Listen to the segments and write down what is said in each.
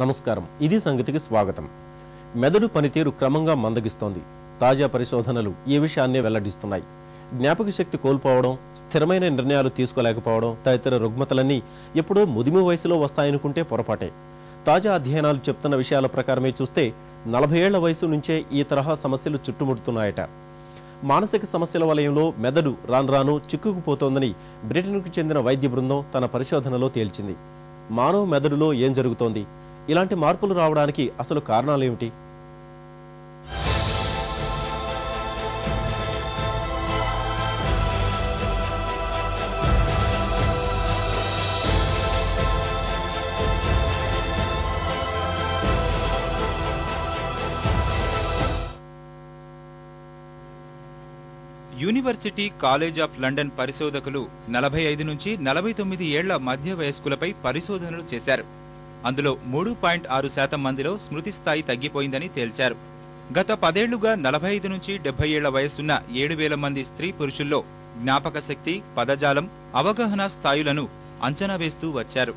నమస్కారం. ఇది సంగతికి స్వాగతం. మెదడు పనితీరు క్రమంగా మందగిస్తోంది. తాజా పరిశోధనలు ఈ విషయాన్నే వెల్లడిస్తున్నాయి. జ్ఞాపక శక్తి కోల్పోవడం స్థిరమైన నిర్ణయాలు తీసుకోలేకపోవడం తదితర రుగ్మతలన్నీ ఎప్పుడో ముదిమి వయసులో వస్తాయనుకుంటే పొరపాటే. తాజా అధ్యయనాలు చెప్తున్న విషయాల ప్రకారమే చూస్తే నలభై ఏళ్ళ వయసు నుంచే ఈ తరహా సమస్యలు చుట్టుముడుతున్నాయట. మానసిక సమస్యల వలయంలో మెదడు రాను రాను చిక్కుకుపోతోందని బ్రిటన్కు చెందిన వైద్య బృందం తన పరిశోధనలో తేల్చింది. మానవ మెదడులో ఏం జరుగుతోంది? ఇలాంటి మార్పులు రావడానికి అసలు కారణాలేమిటి? యూనివర్సిటీ కాలేజ్ ఆఫ్ లండన్ పరిశోధకులు నలభై ఐదు నుంచి నలభై తొమ్మిది ఏళ్ళ మధ్య వయస్కులపై పరిశోధనలు చేశారు. అందులో మూడు పాయింట్ ఆరు శాతం మందిలో స్మృతి స్థాయి తగ్గిపోయిందని తేల్చారు. గత పదేళ్ళుగా నలభై ఐదు నుంచి డెబ్బై ఏళ్ళ వయసున్న ఏడు వేల మంది స్త్రీ పురుషుల్లో జ్ఞాపక శక్తి పదజాలం అవగాహన స్థాయిలను అంచనా వేస్తూ వచ్చారు.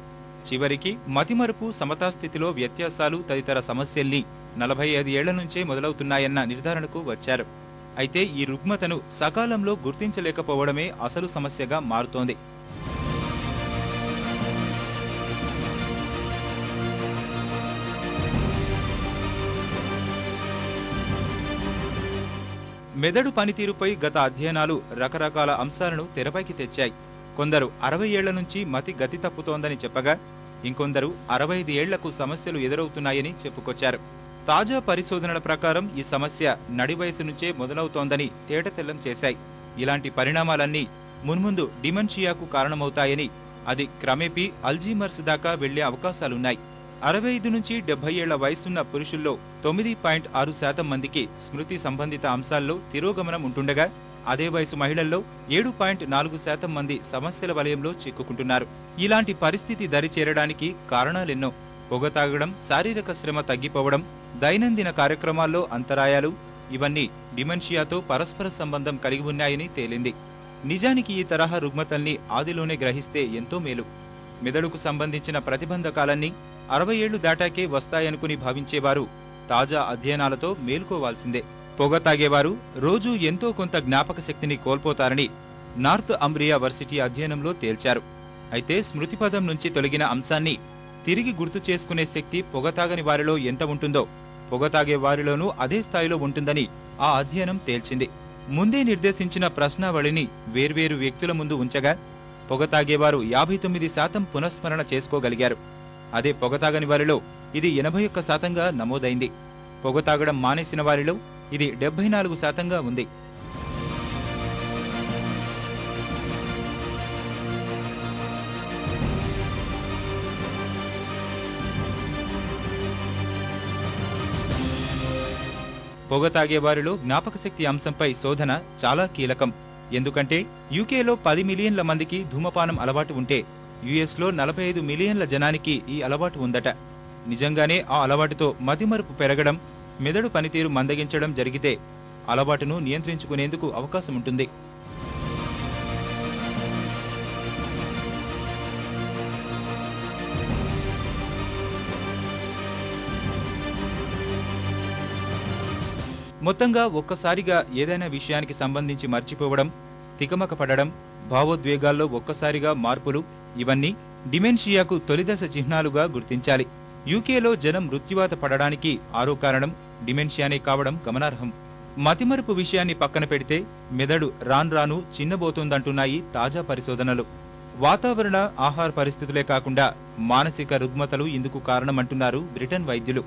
చివరికి మతిమరుపు సమతాస్థితిలో వ్యత్యాసాలు తదితర సమస్యల్ని నలభై ఐదు ఏళ్ళ నుంచే మొదలవుతున్నాయన్న నిర్ధారణకు వచ్చారు. అయితే ఈ రుగ్మతను సకాలంలో గుర్తించలేకపోవడమే అసలు సమస్యగా మారుతోంది. మెదడు పనితీరుపై గత అధ్యయనాలు రకరకాల అంశాలను తెరపైకి తెచ్చాయి. కొందరు అరవై ఏళ్ళ నుంచి మతి గతి తప్పుతోందని చెప్పగా ఇంకొందరు అరవై ఐదు ఏళ్ళకు సమస్యలు ఎదురవుతున్నాయని చెప్పుకొచ్చారు. తాజా పరిశోధనల ప్రకారం ఈ సమస్య నడి వయసు నుంచే మొదలవుతోందని తేటతెల్లం చేశాయి. ఇలాంటి పరిణామాలన్నీ మున్ముందు డిమెన్షియాకు కారణమవుతాయని అది క్రమేపీ అల్జీమర్స్ దాకా వెళ్ళే అవకాశాలున్నాయి. అరవై ఐదు నుంచి డెబ్బై ఏళ్ళ వయసున్న పురుషుల్లో తొమ్మిది పాయింట్ ఆరు శాతం మందికి స్మృతి సంబంధిత అంశాల్లో తిరోగమనం ఉంటుండగా అదే వయసు మహిళల్లో ఏడు పాయింట్ నాలుగు శాతం మంది సమస్యల వలయంలో చిక్కుకుంటున్నారు. ఇలాంటి పరిస్థితి దరి చేరడానికి కారణాలెన్నో పొగ తాగడం శారీరక శ్రమ తగ్గిపోవడం దైనందిన కార్యక్రమాల్లో అంతరాయాలు ఇవన్నీ డిమెన్షియాతో పరస్పర సంబంధం కలిగి ఉన్నాయని తేలింది. నిజానికి ఈ తరహా రుగ్మతల్ని ఆదిలోనే గ్రహిస్తే ఎంతో మేలు. మెదడుకు సంబంధించిన ప్రతిబంధకాలన్నీ అరవై ఏళ్ళు దాటాకే వస్తాయనుకుని భావించేవారు తాజా అధ్యయనాలతో మేల్కోవాల్సిందే. పొగ తాగేవారు రోజూ ఎంతో కొంత జ్ఞాపక శక్తిని కోల్పోతారని నార్త్ అంబ్రియా వర్సిటీ అధ్యయనంలో తేల్చారు. అయితే స్మృతిపదం నుంచి తొలగిన అంశాన్ని తిరిగి గుర్తు చేసుకునే శక్తి పొగ తాగని వారిలో ఎంత ఉంటుందో పొగ తాగే వారిలోనూ అదే స్థాయిలో ఉంటుందని ఆ అధ్యయనం తేల్చింది. ముందే నిర్దేశించిన ప్రశ్నావళిని వేర్వేరు వ్యక్తుల ముందు ఉంచగా పొగ తాగేవారు యాభై తొమ్మిది శాతం పునఃస్మరణ చేసుకోగలిగారు. అదే పొగ తాగని వారిలో ఇది ఎనభై ఒక్క శాతంగా నమోదైంది. పొగ తాగడం మానేసిన వారిలో ఇది డెబ్బై నాలుగు శాతంగా ఉంది. పొగ తాగేవారిలో జ్ఞాపకశక్తి అంశంపై శోధన చాలా కీలకం. ఎందుకంటే యూకేలో పది మిలియన్ల మందికి ధూమపానం అలవాటు ఉంటే యుఎస్లో నలభై ఐదు మిలియన్ల జనానికి ఈ అలవాటు ఉందట. నిజంగానే ఆ అలవాటుతో మతిమరుపు పెరగడం మెదడు పనితీరు మందగించడం జరిగితే అలవాటును నియంత్రించుకునేందుకు అవకాశం ఉంటుంది మొత్తంగా ఒక్కసారిగా ఏదైనా విషయానికి సంబంధించి మర్చిపోవడం తికమక పడడం భావోద్వేగాల్లో ఒక్కసారిగా మార్పులు ఇవన్నీ డిమెన్షియాకు తొలిదశ చిహ్నాలుగా గుర్తించాలి. యూకేలో జనం మృత్యువాత పడడానికి ఆరో కారణం డిమెన్షియానే కావడం గమనార్హం. మతిమరుపు విషయాన్ని పక్కన పెడితే మెదడు రాన్ రాను చిన్నబోతోందంటున్నాయి తాజా పరిశోధనలు. వాతావరణ ఆహార పరిస్థితులే కాకుండా మానసిక రుగ్మతలు ఇందుకు కారణమంటున్నారు బ్రిటన్ వైద్యులు.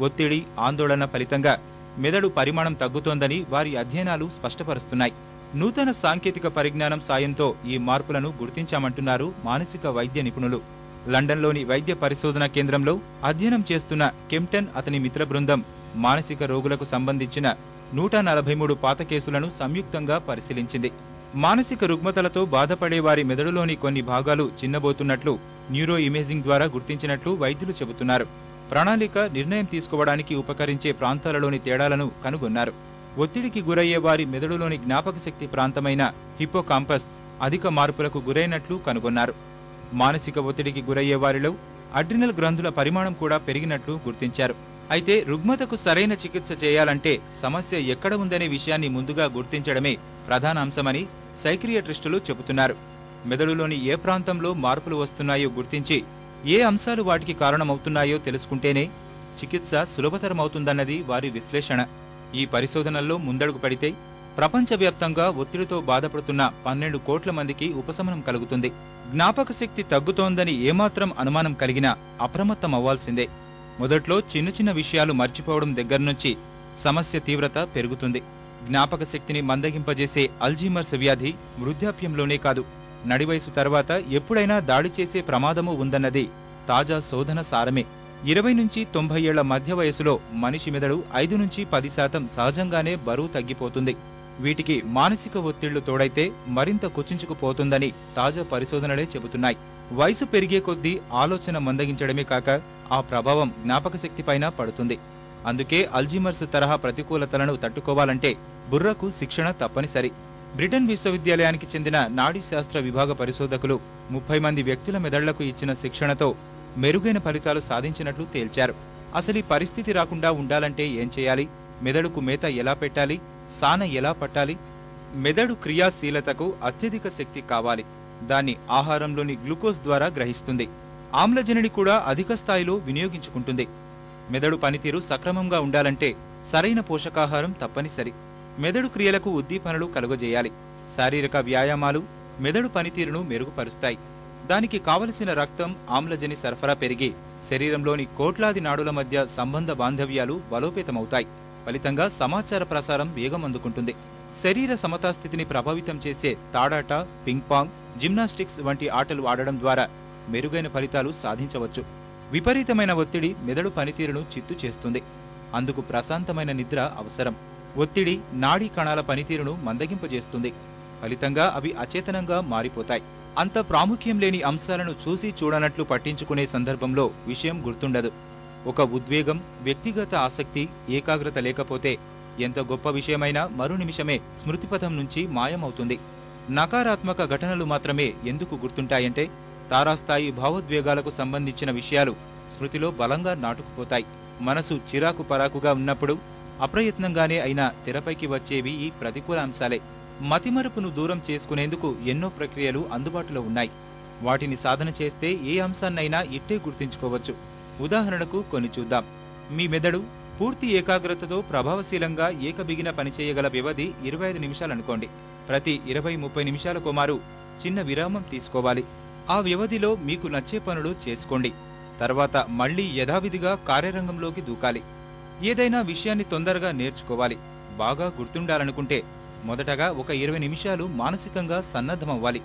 ఒత్తిడి ఆందోళన ఫలితంగా మెదడు పరిమాణం తగ్గుతోందని వారి అధ్యయనాలు స్పష్టపరుస్తున్నాయి. నూతన సాంకేతిక పరిజ్ఞానం సాయంతో ఈ మార్పులను గుర్తించామంటున్నారు మానసిక వైద్య నిపుణులు. లండన్లోని వైద్య పరిశోధన కేంద్రంలో అధ్యయనం చేస్తున్న కెంప్టన్ అతని మిత్ర బృందం మానసిక రోగులకు సంబంధించిన నూట నలభై మూడు పాత కేసులను సంయుక్తంగా పరిశీలించింది. మానసిక రుగ్మతలతో బాధపడే వారి మెదడులోని కొన్ని భాగాలు చిన్నబోతున్నట్లు న్యూరో ఇమేజింగ్ ద్వారా గుర్తించినట్లు వైద్యులు చెబుతున్నారు. ప్రణాళిక నిర్ణయం తీసుకోవడానికి ఉపకరించే ప్రాంతాలలోని తేడాలను కనుగొన్నారు. ఒత్తిడికి గురయ్యే వారి మెదడులోని జ్ఞాపకశక్తి ప్రాంతమైన హిప్పోకాంపస్ అధిక మార్పులకు గురైనట్లు కనుగొన్నారు. మానసిక ఒత్తిడికి గురయ్యే వారిలో అడ్రినల్ గ్రంథుల పరిమాణం కూడా పెరిగినట్లు గుర్తించారు. అయితే రుగ్మతకు సరైన చికిత్స చేయాలంటే సమస్య ఎక్కడ ఉందనే విషయాన్ని ముందుగా గుర్తించడమే ప్రధాన అంశమని సైక్రియాట్రిస్టులు చెబుతున్నారు. మెదడులోని ఏ ప్రాంతంలో మార్పులు వస్తున్నాయో గుర్తించి ఏ అంశాలు వాటికి కారణమవుతున్నాయో తెలుసుకుంటేనే చికిత్స సులభతరమవుతుందన్నది వారి విశ్లేషణ. ఈ పరిశోధనల్లో ముందడుగు పడితే ప్రపంచవ్యాప్తంగా ఒత్తిడితో బాధపడుతున్న పన్నెండు కోట్ల మందికి ఉపశమనం కలుగుతుంది. జ్ఞాపక శక్తి తగ్గుతోందని ఏమాత్రం అనుమానం కలిగినా అప్రమత్తం అవ్వాల్సిందే మొదట్లో చిన్న చిన్న విషయాలు మర్చిపోవడం దగ్గర నుంచి సమస్య తీవ్రత పెరుగుతుంది. జ్ఞాపక శక్తిని మందగింపజేసే అల్జీమర్స్ వ్యాధి వృద్ధాప్యంలోనే కాదు. నడివయసు తర్వాత ఎప్పుడైనా దాడి చేసే ప్రమాదము ఉందన్నది తాజా శోధన సారమే. ఇరవై నుంచి తొంభై ఏళ్ళ మధ్య వయసులో మనిషి మెదడు ఐదు నుంచి పది శాతం సహజంగానే బరువు తగ్గిపోతుంది. వీటికి మానసిక ఒత్తిళ్ళు తోడైతే మరింత కుచించుకుపోతుందని తాజా పరిశోధనలే చెబుతున్నాయి. వయసు పెరిగే కొద్దీ ఆలోచన మందగించడమే కాక ఆ ప్రభావం జ్ఞాపక శక్తిపైన పడుతుంది. అందుకే అల్జీమర్స్ తరహా ప్రతికూలతలను తట్టుకోవాలంటే బుర్రకు శిక్షణ తప్పనిసరి. బ్రిటన్ విశ్వవిద్యాలయానికి చెందిన నాడీ శాస్త్ర విభాగ పరిశోధకులు ముప్పై మంది వ్యక్తుల మెదళ్ళకు ఇచ్చిన శిక్షణతో మెరుగైన ఫలితాలు సాధించినట్లు తేల్చారు. అసలు ఈ పరిస్థితి రాకుండా ఉండాలంటే ఏం చేయాలి? మెదడుకు మేత ఎలా పెట్టాలి? సాన ఎలా పట్టాలి? మెదడు క్రియాశీలతకు అత్యధిక శక్తి కావాలి. దాన్ని ఆహారంలోని గ్లూకోజ్ ద్వారా గ్రహిస్తుంది. ఆమ్లజనిని కూడా అధిక స్థాయిలో వినియోగించుకుంటుంది. మెదడు పనితీరు సక్రమంగా ఉండాలంటే సరైన పోషకాహారం తప్పనిసరి. మెదడు క్రియలకు ఉద్దీపనలు కలుగజేయాలి. శారీరక వ్యాయామాలు మెదడు పనితీరును మెరుగుపరుస్తాయి. దానికి కావలసిన రక్తం ఆమ్లజని సరఫరా పెరిగి శరీరంలోని కోట్లాది నాడుల మధ్య సంబంధ బాంధవ్యాలు బలోపేతమవుతాయి. ఫలితంగా సమాచార ప్రసారం వేగం అందుకుంటుంది శరీర సమతాస్థితిని ప్రభావితం చేసే తాడాట పింగ్ పాంగ్ జిమ్నాస్టిక్స్ వంటి ఆటలు ఆడడం ద్వారా మెరుగైన ఫలితాలు సాధించవచ్చు. విపరీతమైన ఒత్తిడి మెదడు పనితీరును చిత్తు చేస్తుంది. అందుకు ప్రశాంతమైన నిద్ర అవసరం. ఒత్తిడి నాడీ కణాల పనితీరును మందగింపజేస్తుంది. ఫలితంగా అవి అచేతనంగా మారిపోతాయి. అంత ప్రాముఖ్యం లేని అంశాలను చూసి చూడనట్లు పట్టించుకునే సందర్భంలో విషయం గుర్తుండదు. ఒక ఉద్వేగం వ్యక్తిగత ఆసక్తి ఏకాగ్రత లేకపోతే ఎంత గొప్ప విషయమైనా మరు నిమిషమే స్మృతిపథం నుంచి మాయమవుతుంది. నకారాత్మక ఘటనలు మాత్రమే ఎందుకు గుర్తుంటాయంటే తారాస్థాయి భావోద్వేగాలకు సంబంధించిన విషయాలు స్మృతిలో బలంగా నాటుకుపోతాయి. మనసు చిరాకు పరాకుగా ఉన్నప్పుడు అప్రయత్నంగానే అయినా తెరపైకి వచ్చేవి ఈ ప్రతికూల అంశాలే. మతిమరుపును దూరం చేసుకునేందుకు ఎన్నో ప్రక్రియలు అందుబాటులో ఉన్నాయి. వాటిని సాధన చేస్తే ఏ అంశాన్నైనా ఇట్టే గుర్తించుకోవచ్చు. ఉదాహరణకు కొన్ని చూద్దాం. మీ మెదడు పూర్తి ఏకాగ్రతతో ప్రభావశీలంగా ఏకబిగిన పనిచేయగల వ్యవధి ఇరవై ఐదు నిమిషాలనుకోండి ప్రతి ఇరవై ముప్పై నిమిషాలకు మారు చిన్న విరామం తీసుకోవాలి. ఆ వ్యవధిలో మీకు నచ్చే పనులు చేసుకోండి. తర్వాత మళ్ళీ యథావిధిగా కార్యరంగంలోకి దూకాలి. ఏదైనా విషయాన్ని తొందరగా నేర్చుకోవాలి. బాగా గుర్తుండాలనుకుంటే మొదటగా ఒక ఇరవై నిమిషాలు మానసికంగా సన్నద్ధమవ్వాలి.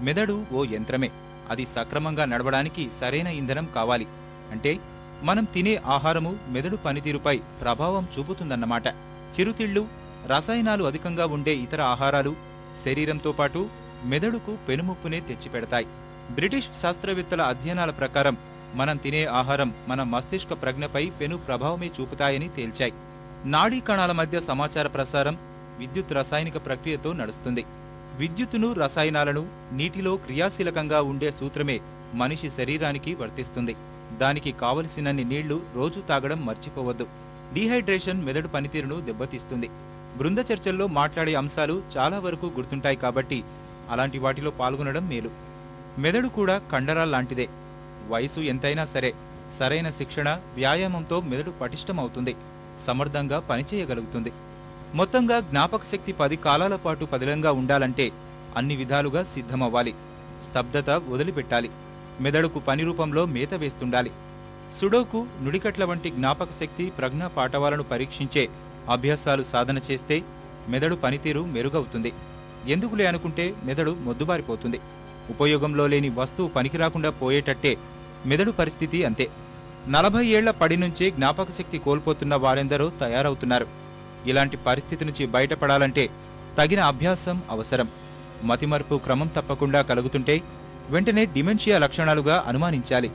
మెదడు ఓ యంత్రమే. అది సక్రమంగా నడవడానికి సరైన ఇంధనం కావాలి. అంటే మనం తినే ఆహారము మెదడు పనితీరుపై ప్రభావం చూపుతుందన్నమాట. చిరుతిళ్ళు రసాయనాలు అధికంగా ఉండే ఇతర ఆహారాలు శరీరంతో పాటు మెదడుకు పెనుముప్పునే తెచ్చిపెడతాయి. బ్రిటిష్ శాస్త్రవేత్తల అధ్యయనాల ప్రకారం మనం తినే ఆహారం మన మస్తిష్క ప్రజ్ఞపై పెను ప్రభావమే చూపుతాయని తేల్చాయి. నాడీ కణాల మధ్య సమాచార ప్రసారం విద్యుత్ రసాయనిక ప్రక్రియతో నడుస్తుంది. విద్యుత్తును రసాయనాలను నీటిలో క్రియాశీలకంగా ఉండే సూత్రమే మనిషి శరీరానికి వర్తిస్తుంది. దానికి కావలసినన్ని నీళ్ళు రోజు తాగడం మర్చిపోవద్దు. డీహైడ్రేషన్ మెదడు పనితీరును దెబ్బతీస్తుంది. బృంద చర్చల్లో మాట్లాడే అంశాలు చాలా వరకు గుర్తుంటాయి కాబట్టి అలాంటి వాటిలో పాల్గొనడం మేలు. మెదడు కూడా కండరాల్లాంటిదే. వయసు ఎంతైనా సరే సరైన శిక్షణ వ్యాయామంతో మెదడు పటిష్టమవుతుంది సమర్థంగా పనిచేయగలుగుతుంది. మొత్తంగా జ్ఞాపక శక్తి పది కాలాల పాటు పదిలంగా ఉండాలంటే అన్ని విధాలుగా సిద్ధమవ్వాలి. స్తబ్దత వదిలిపెట్టాలి. మెదడుకు పని రూపంలో మేత వేస్తుండాలి. సుడోకు నుడికట్ల వంటి జ్ఞాపక శక్తి ప్రజ్ఞ పాఠవాలను పరీక్షించే అభ్యాసాలు సాధన చేస్తే మెదడు పనితీరు మెరుగవుతుంది. ఎందుకులే అనుకుంటే మెదడు మొద్దుబారిపోతుంది. ఉపయోగంలో లేని వస్తువు పనికి రాకుండా పోయేటట్టే మెదడు పరిస్థితి అంతే. నలభై ఏళ్ళ పడి నుంచే జ్ఞాపక శక్తి కోల్పోతున్న వారెందరో తయారవుతున్నారు. ఇలాంటి పరిస్థితి నుంచి బయటపడాలంటే తగిన అభ్యాసం అవసరం. మతిమరుపు క్రమం తప్పకుండా కలుగుతుంటే వెంటనే డిమెన్షియా లక్షణాలుగా అనుమానించాలి.